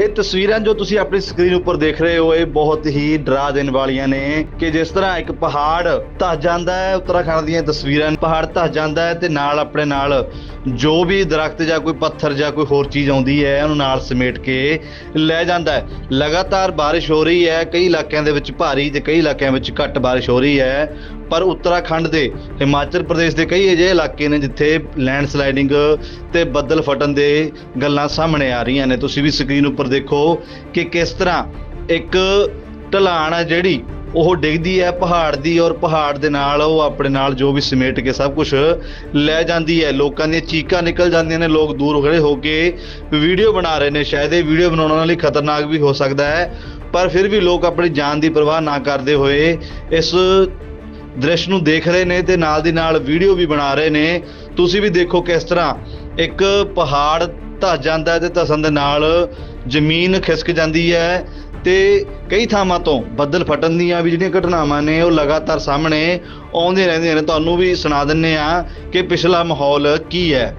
ਇਹ ਤਸਵੀਰਾਂ ਜੋ ਤੁਸੀਂ ਆਪਣੀ ਸਕਰੀਨ ਉੱਪਰ ਦੇਖ ਰਹੇ ਹੋ, ਇਹ ਬਹੁਤ ਹੀ ਡਰਾ ਦੇਣ ਵਾਲੀਆਂ ਨੇ ਕਿ ਜਿਸ ਤਰ੍ਹਾਂ ਇੱਕ ਪਹਾੜ ਧੱਸ ਜਾਂਦਾ ਹੈ, ਉੱਤਰਾਖੰਡ ਦੀਆਂ ਤਸਵੀਰਾਂ ਪਹਾੜ ਧੱਸ ਜਾਂਦਾ ਹੈ ਤੇ ਨਾਲ ਆਪਣੇ ਨਾਲ ਜੋ ਵੀ ਦਰਖਤ ਜਾਂ ਕੋਈ ਪੱਥਰ ਜਾਂ ਕੋਈ ਹੋਰ ਚੀਜ਼ ਆਉਂਦੀ ਹੈ, ਉਹਨੂੰ ਨਾਲ ਸਮੇਟ ਕੇ ਲੈ ਜਾਂਦਾ ਹੈ। ਲਗਾਤਾਰ ਬਾਰਿਸ਼ ਹੋ ਰਹੀ ਹੈ, ਕਈ ਇਲਾਕਿਆਂ ਦੇ ਵਿੱਚ ਭਾਰੀ ਤੇ ਕਈ ਇਲਾਕਿਆਂ ਵਿੱਚ ਘੱਟ ਬਾਰਿਸ਼ ਹੋ ਰਹੀ ਹੈ, ਪਰ ਉੱਤਰਾਖੰਡ ਦੇ, ਹਿਮਾਚਲ ਪ੍ਰਦੇਸ਼ ਦੇ ਕਈ ਅਜਿਹੇ ਇਲਾਕੇ ਨੇ ਜਿੱਥੇ ਲੈਂਡਸਲਾਈਡਿੰਗ ਤੇ ਬੱਦਲ ਫਟਣ ਦੇ ਗੱਲਾਂ ਸਾਹਮਣੇ ਆ ਰਹੀਆਂ ਨੇ। ਤੁਸੀਂ ਵੀ ਸਕਰੀਨ ਉੱਪਰ ਦੇਖੋ ਕਿ ਕਿਸ ਤਰ੍ਹਾਂ ਇੱਕ ਢਲਾਣ ਹੈ ਜਿਹੜੀ, ਉਹ ਡਿੱਗਦੀ ਹੈ ਪਹਾੜ ਦੀ ਔਰ ਪਹਾੜ ਦੇ ਨਾਲ ਉਹ ਆਪਣੇ ਨਾਲ ਜੋ ਵੀ ਸਮੇਟ ਕੇ ਸਭ ਕੁਝ ਲੈ ਜਾਂਦੀ ਹੈ। ਲੋਕਾਂ ਦੀਆਂ ਚੀਕਾਂ ਨਿਕਲ ਜਾਂਦੀਆਂ ਨੇ, ਲੋਕ ਦੂਰ ਖੜੇ ਹੋ ਕੇ ਵੀਡੀਓ ਬਣਾ ਰਹੇ ਨੇ। ਸ਼ਾਇਦ ਇਹ ਵੀਡੀਓ ਬਣਾਉਣ ਵਾਲੀ ਖਤਰਨਾਕ ਵੀ ਹੋ ਸਕਦਾ ਹੈ, ਪਰ ਫਿਰ ਵੀ ਲੋਕ ਆਪਣੀ ਜਾਨ ਦੀ ਪਰਵਾਹ ਨਾ ਕਰਦੇ ਹੋਏ ਇਸ ਦ੍ਰਿਸ਼ ਨੂੰ ਦੇਖ ਰਹੇ ਨੇ ਤੇ ਨਾਲ ਦੀ ਨਾਲ ਵੀਡੀਓ ਵੀ ਬਣਾ ਰਹੇ ਨੇ। ਤੁਸੀਂ ਵੀ ਦੇਖੋ ਕਿਸ ਤਰ੍ਹਾਂ ਇੱਕ ਪਹਾੜ ਧਸ ਜਾਂਦਾ ਹੈ ਤੇ ਧਸਣ ਦੇ ਨਾਲ ਜ਼ਮੀਨ ਖਿਸਕ ਜਾਂਦੀ ਹੈ ਤੇ ਕਈ ਥਾਵਾਂ ਤੋਂ ਬੱਦਲ ਫਟਣ ਦੀਆਂ ਵੀ ਜਿਹੜੀਆਂ ਘਟਨਾਵਾਂ ਨੇ ਉਹ ਲਗਾਤਾਰ ਸਾਹਮਣੇ ਆਉਂਦੀਆਂ ਰਹਿੰਦੀਆਂ ਨੇ। ਤੁਹਾਨੂੰ ਵੀ ਸੁਣਾ ਦਿੰਨੇ ਆ ਕਿ ਪਿਛਲਾ ਮਾਹੌਲ ਕੀ ਹੈ।